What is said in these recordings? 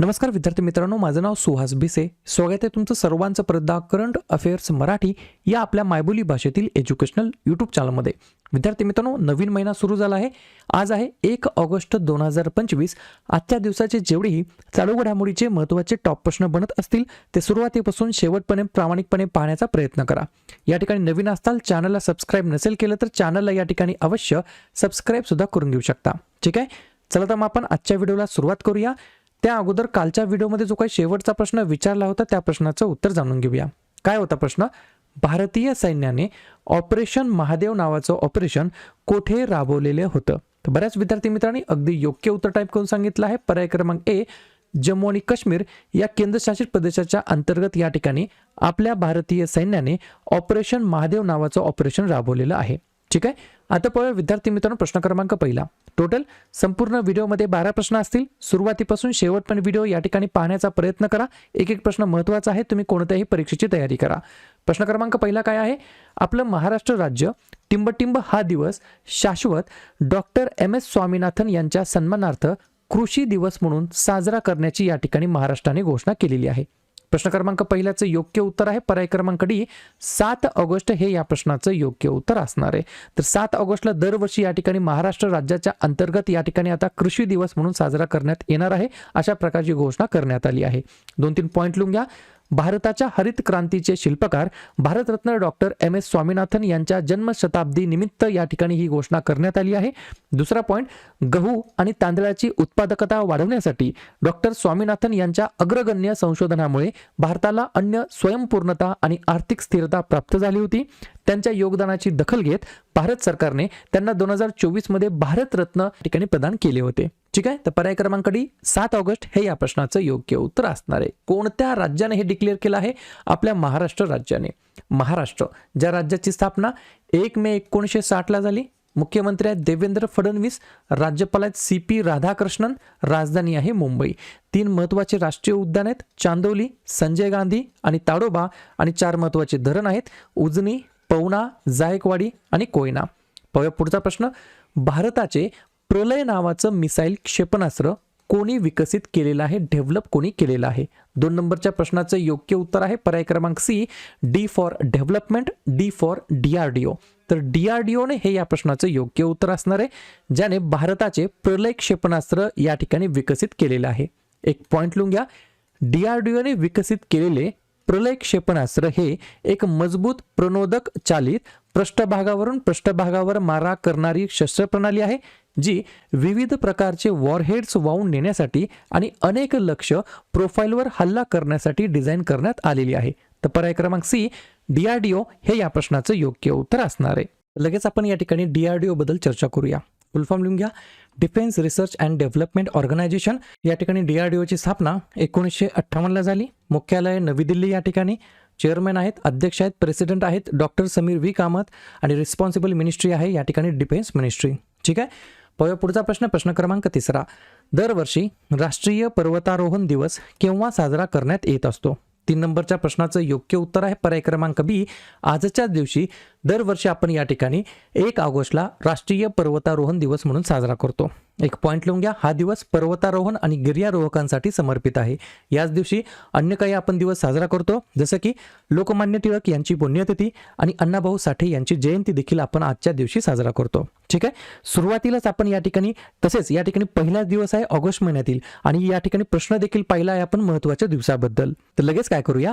नमस्कार विद्यार्थी मित्रांनो माझं नाव सुहास भिसे. स्वागत आहे तुमचं सर्वांचं प्रदा करंट अफेअर्स मराठी या आपल्या मायबोली भाषेतील एज्युकेशनल यूट्यूब चॅनलमध्ये. विद्यार्थी मित्रांनो नवीन महिना सुरू झाला आहे. आज आहे एक ऑगस्ट दोन हजार पंचवीस. आजच्या दिवसाचे जेवढेही चालू घडामोडीचे महत्त्वाचे टॉप प्रश्न बनत असतील ते सुरुवातीपासून शेवटपणे प्रामाणिकपणे पाहण्याचा प्रयत्न करा. या ठिकाणी नवीन असताल चॅनलला सबस्क्राईब नसेल केलं तर चॅनलला या ठिकाणी अवश्य सबस्क्राईब सुद्धा करून घेऊ शकता. ठीक आहे? चला तर मग आपण आजच्या व्हिडिओला सुरुवात करूया. त्या अगोदर कालच्या व्हिडिओमध्ये जो काही शेवटचा प्रश्न विचारला होता त्या प्रश्नाचं उत्तर जाणून घेऊया. काय होता प्रश्न? भारतीय सैन्याने ऑपरेशन महादेव नावाचं ऑपरेशन कोठे राबवलेले होतं? तर बऱ्याच विद्यार्थी मित्रांनी अगदी योग्य उत्तर टाईप करून सांगितलं आहे. पर्याय क्रमांक ए जम्मू आणि काश्मीर या केंद्रशासित प्रदेशाच्या अंतर्गत या ठिकाणी आपल्या भारतीय सैन्याने ऑपरेशन महादेव नावाचं ऑपरेशन राबवलेलं आहे. ठीक आहे? आता पळ विद्यार्थी मित्रांनो प्रश्न क्रमांक पहिला. टोटल संपूर्ण व्हिडिओमध्ये बारा प्रश्न असतील. सुरुवातीपासून शेवटपर्यंत व्हिडिओ या ठिकाणी पाहण्याचा प्रयत्न करा. एक एक प्रश्न महत्त्वाचा आहे तुम्ही कोणत्याही परीक्षेची तयारी करा. प्रश्न क्रमांक पहिला काय आहे? आपलं महाराष्ट्र राज्य टिंबटिंब हा दिवस शाश्वत डॉक्टर एम एस स्वामीनाथन यांच्या सन्मानार्थ कृषी दिवस म्हणून साजरा करण्याची या ठिकाणी महाराष्ट्राने घोषणा केलेली आहे. प्रश्न क्रमांक पहिल्याचं योग्य उत्तर आहे. पर्याय क्रमांक डी सात ऑगस्ट हे या प्रश्नाचं योग्य उत्तर असणार आहे. तर सात ऑगस्टला दरवर्षी या ठिकाणी महाराष्ट्र राज्याच्या अंतर्गत या ठिकाणी आता कृषी दिवस म्हणून साजरा करण्यात येणार आहे. अशा प्रकारची घोषणा करण्यात आली आहे. दोन तीन पॉईंट लिहून घ्या. भारताच्या हरित क्रांतीचे शिल्पकार Bharat Ratna doctor M. S. Swaminathan यांच्या जन्मशताब्दी निमित्त या ठिकाणी ही घोषणा करण्यात आली आहे. दुसरा पॉईंट गहू आणि तांदळाची उत्पादकता वाढवण्यासाठी डॉक्टर स्वामीनाथन यांच्या अग्रगण्य संशोधनामुळे भारताला अन्य स्वयंपूर्णता आणि आर्थिक स्थिरता प्राप्त झाली होती. त्यांच्या योगदानाची दखल घेत भारत सरकारने त्यांना दोन हजार चोवीसमध्ये भारतरत्न ठिकाणी प्रदान केले होते. ठीक आहे? तर पर्याय क्रमांक डी सात ऑगस्ट हे या प्रश्नाचं योग्य उत्तर असणार आहे. कोणत्या राज्याने हे डिक्लेअर केलं आहे? आपल्या महाराष्ट्र राज्याने. महाराष्ट्र ज्या राज्याची स्थापना एक मे एकोणीसशे साठला झाली मुख्यमंत्री आहेत देवेंद्र फडणवीस राज्यपाल आहेत सी पी राधाकृष्णन राजधानी आहे मुंबई. तीन महत्त्वाचे राष्ट्रीय उद्यान आहेत चांदोली संजय गांधी आणि ताडोबा आणि चार महत्त्वाचे धरण आहेत उजनी पवना जायकवाडी आणि कोयना. पुढचा प्रश्न. भारताचे प्रलय नावाचं मिसाईल क्षेपणास्त्र कोणी विकसित केलेलं आहे डेव्हलप कोणी केलेलं आहे? दोन नंबरच्या प्रश्नाचं योग्य उत्तर आहे पर्याय क्रमांक C D for development D for D R D O. तर डी आर डी ओने हे या प्रश्नाचं योग्य उत्तर असणार आहे ज्याने भारताचे प्रलय क्षेपणास्त्र या ठिकाणी विकसित केलेलं आहे. एक पॉईंट लिहून घ्या. डी आर डी ओने विकसित केलेले प्रलय क्षेपणास्त्र हे एक मजबूत प्रणोदक चालित पृष्ठभागावरून पृष्ठभागावर मारा करणारी शस्त्रप्रणाली आहे जी विविध प्रकारचे वॉरहेड्स वाहून नेण्यासाठी आणि अनेक लक्ष प्रोफाईलवर हल्ला करण्यासाठी डिझाईन करण्यात आलेली आहे. तर पर्याय क्रमांक सी डीआरडीओ हे या प्रश्नाचं योग्य उत्तर असणार आहे. लगेच आपण या ठिकाणी डीआरडीओ बद्दल चर्चा करूया. फुलफॉर्म लिहून घ्या. Defence research and development organisation या ठिकाणी डीआरडीओची स्थापना एकोणीसशे अठ्ठावन्नला झाली. मुख्यालय नवी दिल्ली या ठिकाणी. चेअरमॅन आहेत अध्यक्ष आहेत प्रेसिडेंट आहेत डॉक्टर समीर वी कामत आणि रिस्पॉन्सिबल मिनिस्ट्री आहे या ठिकाणी डिफेन्स मिनिस्ट्री. ठीक आहे? पाहूया पुढचा प्रश्न प्रश्न क्रमांक तिसरा. दरवर्षी राष्ट्रीय पर्वतारोहण दिवस केव्हा साजरा करण्यात येत असतो? तीन नंबरच्या प्रश्नाचं योग्य उत्तर आहे पर्याय क्रमांक बी. आजच्या दिवशी दरवर्षी आपण या ठिकाणी एक ऑगस्टला राष्ट्रीय पर्वतारोहण दिवस म्हणून साजरा करतो. एक पॉईंट लिहून घ्या. हा दिवस पर्वतारोहण आणि गिर्यारोहकांसाठी समर्पित आहे. याच दिवशी अन्य काही आपण दिवस साजरा करतो जसं की लोकमान्य टिळक यांची पुण्यतिथी आणि अण्णाभाऊ साठे यांची जयंती देखील आपण आजच्या दिवशी साजरा करतो. ठीक आहे? सुरुवातीलाच आपण या ठिकाणी तसेच या ठिकाणी पहिलाच दिवस आहे ऑगस्ट महिन्यातील आणि या ठिकाणी प्रश्न देखील पाहिला आहे आपण महत्त्वाच्या दिवसाबद्दल. तर लगेच काय करूया?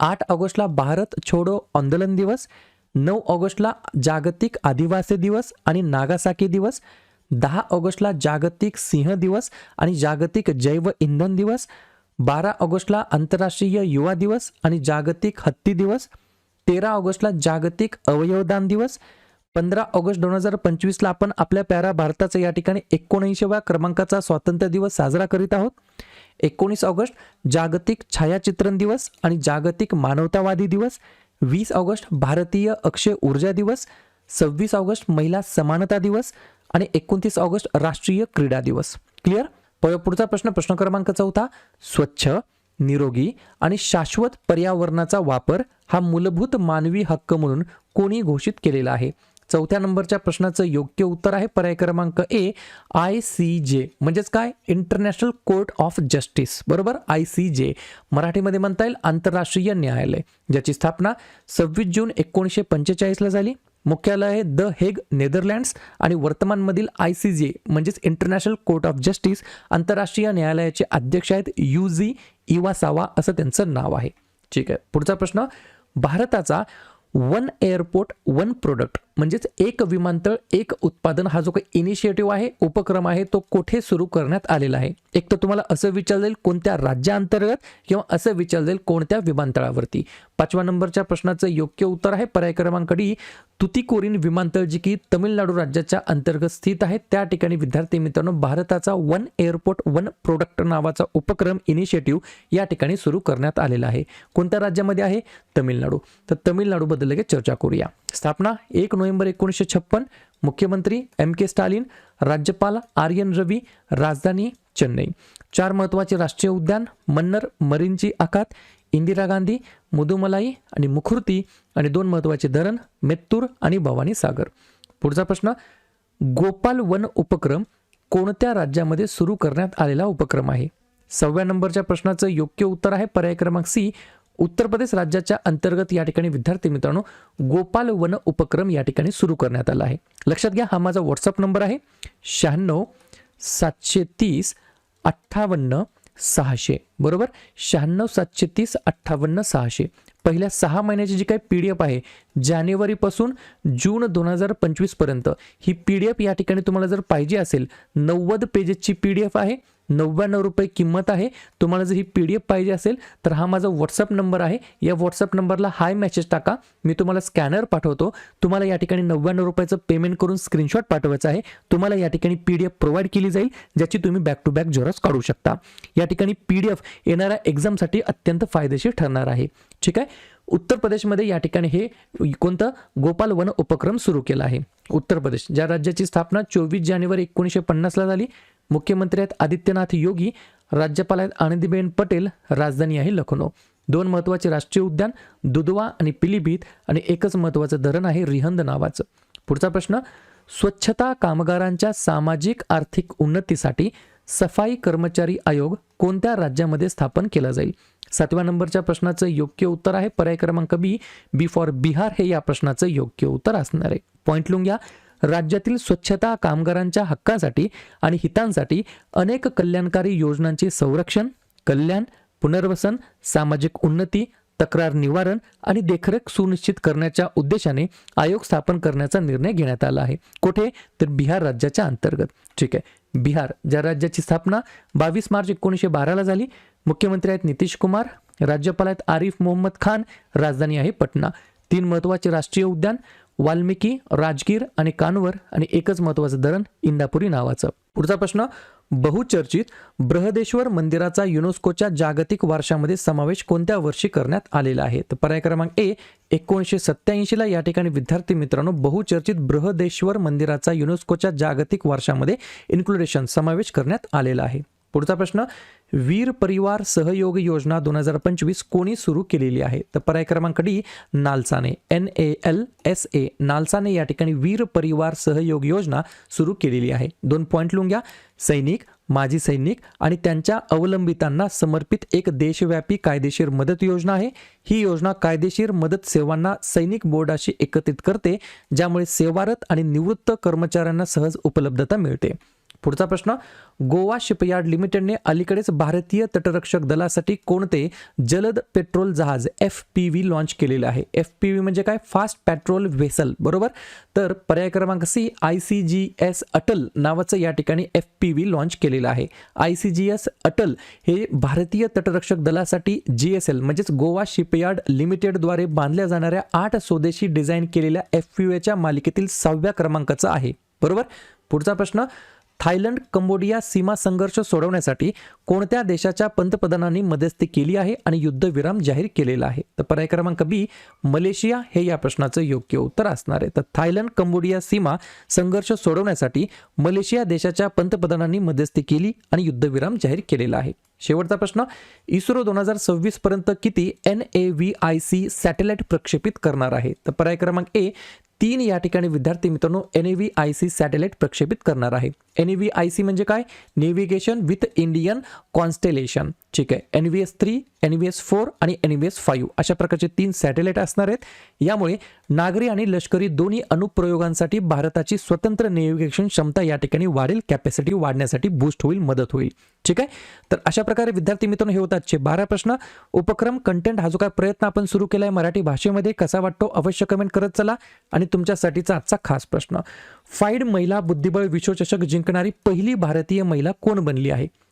आठ ऑगस्टला भारत छोडो आंदोलन दिवस नऊ ऑगस्टला जागतिक आदिवासी दिवस आणि नागासाकी दिवस दहा ऑगस्टला जागतिक सिंह दिवस आणि जागतिक जैव इंधन दिवस बारा ऑगस्टला आंतरराष्ट्रीय युवा दिवस आणि जागतिक हत्ती दिवस तेरा ऑगस्टला जागतिक अवयवदान दिवस पंधरा ऑगस्ट दोन हजार पंचवीसला आपण आपल्या प्यारा भारताचा या ठिकाणी एकोणऐंशीव्या क्रमांकाचा स्वातंत्र्य दिवस साजरा करीत आहोत. एकोणीस ऑगस्ट जागतिक छायाचित्रण दिवस आणि जागतिक मानवतावादी दिवस. वीस ऑगस्ट भारतीय अक्षय ऊर्जा दिवस. सव्वीस ऑगस्ट महिला समानता दिवस. आणि एकोणतीस ऑगस्ट राष्ट्रीय क्रीडा दिवस. क्लिअर? पुढचा प्रश्न प्रश्न क्रमांक चौथा. स्वच्छ निरोगी आणि शाश्वत पर्यावरणाचा वापर हा मूलभूत मानवी हक्क म्हणून कोणी घोषित केलेला आहे? चौथ्या नंबरच्या प्रश्नाचं योग्य उत्तर आहे. पर्याय क्रमांक ए आय सी जे म्हणजेच काय? इंटरनॅशनल कोर्ट ऑफ जस्टिस बरोबर? आय सी जे मराठीमध्ये म्हणता येईल आंतरराष्ट्रीय न्यायालय. ज्याची स्थापना सव्वीस जून एकोणीसशे पंचेचाळीसला झाली. मुख्यालय आहे द हेग नेदरलँड्स आणि वर्तमानमधील आय सी जे म्हणजेच इंटरनॅशनल कोर्ट ऑफ जस्टिस आंतरराष्ट्रीय न्यायालयाचे अध्यक्ष आहेत यू जी इवासावा असं त्यांचं नाव आहे. ठीक आहे. पुढचा प्रश्न भारताचा वन एअरपोर्ट वन प्रोडक्ट म्हणजेच एक विमानतळ एक उत्पादन हा जो काही इनिशिएटिव्ह आहे उपक्रम आहे तो कुठे सुरू करण्यात आलेला आहे? एक तर तुम्हाला असं विचारलं जाईल कोणत्या राज्याअंतर्गत किंवा असं विचारलं जाईल कोणत्या विमानतळावरती. पाचव्या नंबरच्या प्रश्नाचं योग्य उत्तर आहे. पर्याय क्रमांक डी तुतीकोरीन विमानतळ जी की तमिळनाडू राज्याच्या अंतर्गत स्थित आहे. त्या ठिकाणी विद्यार्थी मित्रांनो भारताचा वन एअरपोर्ट वन प्रोडक्ट नावाचा उपक्रम इनिशिएटिव्ह या ठिकाणी सुरू करण्यात आलेला आहे. कोणत्या राज्यामध्ये आहे? तमिळनाडू. तर तमिळनाडूबद्दल लगेच चर्चा करूया. स्थापना एक नोव्हेंबर एकोणीसशे छप्पन मुख्यमंत्री एम के स्टालिन राज्यपाल आर एन रवी राजधानी चेन्नई. चार महत्त्वाचे राष्ट्रीय उद्यान मन्नर मरीनची आखात इंदिरा गांधी मुदुमलाई आणि मुखुर्ती आणि दोन महत्त्वाचे धरण मेत्तूर आणि भवानी सागर. पुढचा प्रश्न गोपाल वन उपक्रम कोणत्या राज्यामध्ये सुरू करण्यात आलेला उपक्रम आहे? सहाव्या नंबरच्या प्रश्नाचं योग्य उत्तर आहे पर्याय क्रमांक सी उत्तर प्रदेश राज्याच्या अंतर्गत या ठिकाणी विद्यार्थी मित्रांनो गोपाल वन उपक्रम या ठिकाणी सुरू करण्यात आला आहे. लक्षात घ्या हा माझा व्हॉट्सअप नंबर आहे. शहाण्णव सातशे तीस अठ्ठावन्न सहाशे. बरोबर? शहाण्णव सातशे तीस अठ्ठावन्न सहाशे. पहिल्या सहा महिन्याची जी काही पी डी एफ आहे जानेवारीपासून जून दोन हजार पंचवीसपर्यंत ही पी डी एफ या ठिकाणी तुम्हाला जर पाहिजे असेल नव्वद पेजेसची पी डी एफ आहे. नव्याण्णव रुपये किंमत आहे. तुम्हाला जर ही पी डी एफ पाहिजे असेल तर हा माझा व्हॉट्सअप नंबर आहे. या व्हॉट्सअप नंबरला हाय मेसेज टाका. मी तुम्हाला स्कॅनर पाठवतो. तुम्हाला या ठिकाणी नव्याण्णव रुपयाचं पेमेंट करून स्क्रीनशॉट पाठवायचं आहे. तुम्हाला या ठिकाणी पी डी एफ प्रोव्हाइड केली जाईल ज्याची तुम्ही बॅक टू बॅक झेरॉक्स काढू शकता. या ठिकाणी पी डी एफ येणाऱ्या एक्झामसाठी अत्यंत फायदेशीर ठरणार आहे. ठीक आहे? उत्तर प्रदेशमध्ये या ठिकाणी हे कोणतं? गोपाल वन उपक्रम सुरू केला आहे. उत्तर प्रदेश ज्या राज्याची स्थापना चोवीस जानेवारी एकोणीसशे पन्नासला झाली मुख्यमंत्री आहेत आदित्यनाथ योगी राज्यपाल आहेत आनंदीबेन पटेल राजधानी आहे लखनौ. दोन महत्त्वाचे राष्ट्रीय उद्यान दुधवा आणि पिलीभीत आणि एकच महत्त्वाचं धरण आहे रिहंद नावाचं. पुढचा प्रश्न स्वच्छता कामगारांच्या सामाजिक आर्थिक उन्नतीसाठी सफाई कर्मचारी आयोग कोणत्या राज्यामध्ये स्थापन केला जाईल? सातव्या नंबरच्या प्रश्नाचं योग्य उत्तर आहे पर्याय क्रमांक बी. बी फॉर बिहार हे या प्रश्नाचं योग्य उत्तर असणार आहे. पॉईंट लिहून घ्या राज्यातील स्वच्छता कामगारांच्या हक्कांसाठी आणि हितांसाठी अनेक कल्याणकारी योजनांचे संरक्षण कल्याण पुनर्वसन सामाजिक उन्नती तक्रार निवारण आणि देखरेख सुनिश्चित करण्याच्या उद्देशाने आयोग स्थापन करण्याचा निर्णय घेण्यात आला आहे. कुठे? तर बिहार राज्याच्या अंतर्गत. ठीक आहे. बिहार ज्या राज्याची स्थापना बावीस मार्च एकोणीसशे बाराला झाली मुख्यमंत्री आहेत नितीश कुमार राज्यपाल आहेत आरिफ मोहम्मद खान राजधानी आहे पटना. तीन महत्त्वाचे राष्ट्रीय उद्यान वाल्मिकी राजगीर आणि कानवर आणि एकच महत्त्वाचं धरण इंदापुरी नावाचं. पुढचा प्रश्न बहुचर्चित बृहदेश्वर मंदिराचा युनेस्कोच्या जागतिक वारशामध्ये समावेश कोणत्या वर्षी करण्यात आलेला आहे? तर पर्याय क्रमांक ए एकोणीसशे सत्याऐंशीला या ठिकाणी विद्यार्थी मित्रांनो बहुचर्चित बृहदेश्वर मंदिराचा युनेस्कोच्या जागतिक वारशामध्ये इन्क्लुडेशन समावेश करण्यात आलेला आहे. पुढचा प्रश्न वीर परिवार सहयोग योजना दोन हजार पंचवीस कोणी सुरू केलेली आहे? तर पर्याय क्रमांक D नालसाने. N A L S A नालसाने या ठिकाणी वीर परिवार सहयोग योजना सुरू केलेली आहे. दोन पॉईंट लिहून घ्या सैनिक माजी सैनिक आणि त्यांच्या अवलंबितांना समर्पित एक देशव्यापी कायदेशीर मदत योजना आहे. ही योजना कायदेशीर मदत सेवांना सैनिक बोर्डाशी एकत्रित करते ज्यामुळे सेवारत आणि निवृत्त कर्मचाऱ्यांना सहज उपलब्धता मिळते. पुढचा प्रश्न गोवा शिपयार्ड लिमिटेडने अलीकडेच भारतीय तटरक्षक दलासाठी कोणते जलद पेट्रोल जहाज एफ पी व्ही लॉन्च केलेले आहे? एफ पी व्ही म्हणजे काय? फास्ट पेट्रोल व्हेसल बरोबर? तर पर्याय क्रमांक C I C G S Atal नावाचं या ठिकाणी एफ पी व्ही लॉन्च केलेलं आहे. I C G S Atal हे भारतीय तटरक्षक दलासाठी जी एस एल म्हणजेच गोवा शिपयार्ड लिमिटेडद्वारे बांधल्या जाणाऱ्या आठ स्वदेशी डिझाईन केलेल्या एफ पी व्हीच्या मालिकेतील सहाव्या क्रमांकाचं आहे. बरोबर? पुढचा प्रश्न थायलंड कंबोडिया सीमा संघर्ष सोडवण्यासाठी कोणत्या देशाच्या पंतप्रधानांनी मध्यस्थी केली आहे आणि युद्धविराम जाहीर केलेला आहे? तर पर्याय क्रमांक बी मलेशिया हे या प्रश्नाचं योग्य उत्तर असणार आहे. तर थायलंड कंबोडिया सीमा संघर्ष सोडवण्यासाठी मलेशिया देशाच्या पंतप्रधानांनी मध्यस्थी केली आणि युद्धविराम जाहीर केलेला आहे. शेवटचा प्रश्न इस्रो दोन हजार सव्वीस पर्यंत किती N A V I C satellite प्रक्षेपित करणार आहे? तर पर्याय क्रमांक ए तीन या ठिकाणी विद्यार्थी मित्रांनो N A V I C satellite प्रक्षेपित करणार आहे. N A V I C म्हणजे काय? नेव्हिगेशन विथ इंडियन कॉन्स्टेलेशन ठीक आहे. N V S three N V S four आणि एन व्ही एस फाईव्ह अशा प्रकारचे तीन सॅटेलाइट असणार आहेत. यामुळे नागरी आणि लष्करी दोन्ही अनुप्रयोगांसाठी भारताची स्वतंत्र नेव्हिगेशन क्षमता या ठिकाणी वाढेल. कॅपॅसिटी वाढण्यासाठी बूस्ट होईल मदत होईल. ठीक आहे? तर अशा प्रकारे विद्यार्थी मित्रांनो हे होतात आजचे बारा प्रश्न. उपक्रम कंटेंट हा जो काय प्रयत्न आपण सुरू केला आहे मराठी भाषेमध्ये कसा वाटतो अवश्य कमेंट करत चला. आणि तुमच्यासाठीचा आजचा खास प्रश्न. फाईड महिला बुद्धिबळ विश्वचषक जिंकणारी पहिली भारतीय महिला कोण बनली आहे?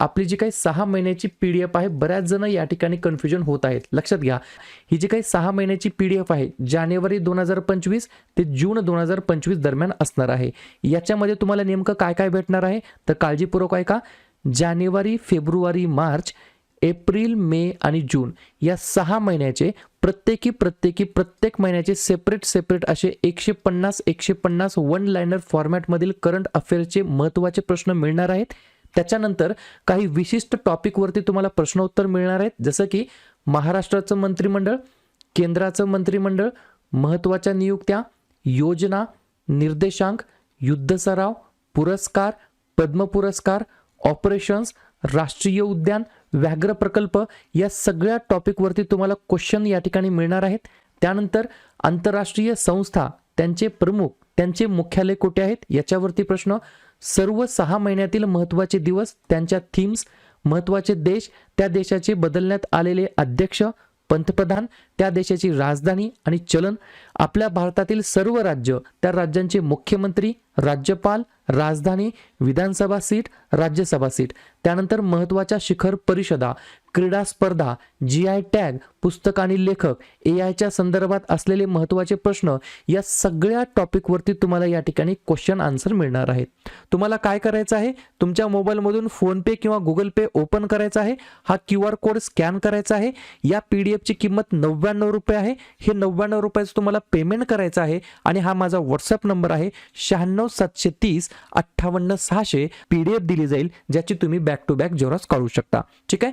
आपली जी काही सहा महिन्याची पी डी एफ आहे बऱ्याच जण या ठिकाणी कन्फ्युजन होत आहेत. लक्षात घ्या ही जी काही सहा महिन्याची पी डी एफ आहे जानेवारी दोन हजार पंचवीस ते जून दोन हजार पंचवीस दरम्यान असणार आहे. याच्यामध्ये तुम्हाला नेमकं काय काय भेटणार आहे? तर काळजीपूर्वक आहे का जानेवारी फेब्रुवारी मार्च एप्रिल मे आणि जून या सहा महिन्याचे प्रत्येकी प्रत्येकी प्रत्येक महिन्याचे सेपरेट सेपरेट असे एकशे पन्नास एकशे पन्नास वन लायनर फॉर्मॅटमधील करंट अफेअर्सचे महत्त्वाचे प्रश्न मिळणार आहेत. त्याच्यानंतर काही विशिष्ट टॉपिकवरती तुम्हाला प्रश्नोत्तर मिळणार आहेत. जसं की महाराष्ट्राचं मंत्रिमंडळ केंद्राचं मंत्रिमंडळ महत्त्वाच्या नियुक्त्या योजना निर्देशांक युद्ध सराव पुरस्कार पद्म पुरस्कार ऑपरेशन्स राष्ट्रीय उद्यान व्याघ्र प्रकल्प या सगळ्या टॉपिकवरती तुम्हाला क्वेश्चन या ठिकाणी मिळणार आहेत. त्यानंतर आंतरराष्ट्रीय संस्था त्यांचे प्रमुख त्यांचे मुख्यालय कुठे आहेत? याच्यावरती प्रश्न. सर्व सहा महिन्यातील महत्त्वाचे दिवस त्यांच्या थीम्स महत्त्वाचे देश त्या देशाचे बदलण्यात आलेले अध्यक्ष पंतप्रधान त्या देशाची राजधानी आणि चलन आपल्या भारतातील सर्व राज्य त्या राज्यांचे मुख्यमंत्री राज्यपाल राजधानी विधानसभा सीट राज्यसभा सीट त्यानंतर महत्त्वाच्या शिखर परिषदा क्रीडा स्पर्धा जी आय टॅग पुस्तक आणि लेखक ए आयच्या संदर्भात असलेले महत्त्वाचे प्रश्न या सगळ्या टॉपिकवरती तुम्हाला या ठिकाणी क्वेश्चन आन्सर मिळणार आहेत. तुम्हाला काय करायचं आहे? तुमच्या मोबाईलमधून फोनपे किंवा गुगल पे ओपन करायचा आहे. हा क्यू आर कोड स्कॅन करायचा आहे. या पी डी एफची किंमत नव्याण्णव रुपये आहे. हे नव्याण्णव रुपयाचं तुम्हाला पेमेंट करायचं आहे आणि हा माझा व्हॉट्सअप नंबर आहे. शहाण्णव सातशे तीस अठ्ठावन्न सहाशे पी डी एफ दिली जाईल ज्याची तुम्ही बॅक टू बॅक जेरॉक्स काढू शकता. ठीक आहे?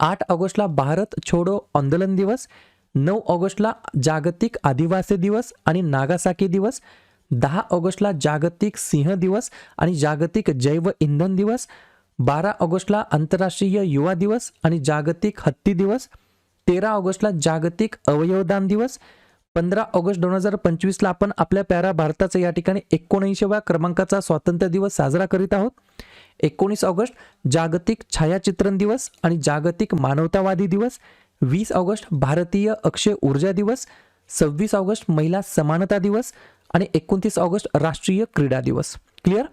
आठ ऑगस्टला भारत छोडो आंदोलन दिवस नऊ ऑगस्टला जागतिक आदिवासी दिवस आणि नागासाकी दिवस दहा ऑगस्टला जागतिक सिंह दिवस आणि जागतिक जैव इंधन दिवस बारा ऑगस्टला आंतरराष्ट्रीय युवा दिवस आणि जागतिक हत्ती दिवस तेरा ऑगस्टला जागतिक अवयवदान दिवस पंधरा ऑगस्ट दोन हजार पंचवीसला आपण आपल्या प्यारा भारताचा या ठिकाणी एकोणऐंशीव्या क्रमांकाचा स्वातंत्र्य दिवस साजरा करीत आहोत. एकोणीस ऑगस्ट जागतिक छायाचित्रण दिवस आणि जागतिक मानवतावादी दिवस. वीस ऑगस्ट भारतीय अक्षय ऊर्जा दिवस. सव्वीस ऑगस्ट महिला समानता दिवस. आणि एकोणतीस ऑगस्ट राष्ट्रीय क्रीडा दिवस. क्लिअर?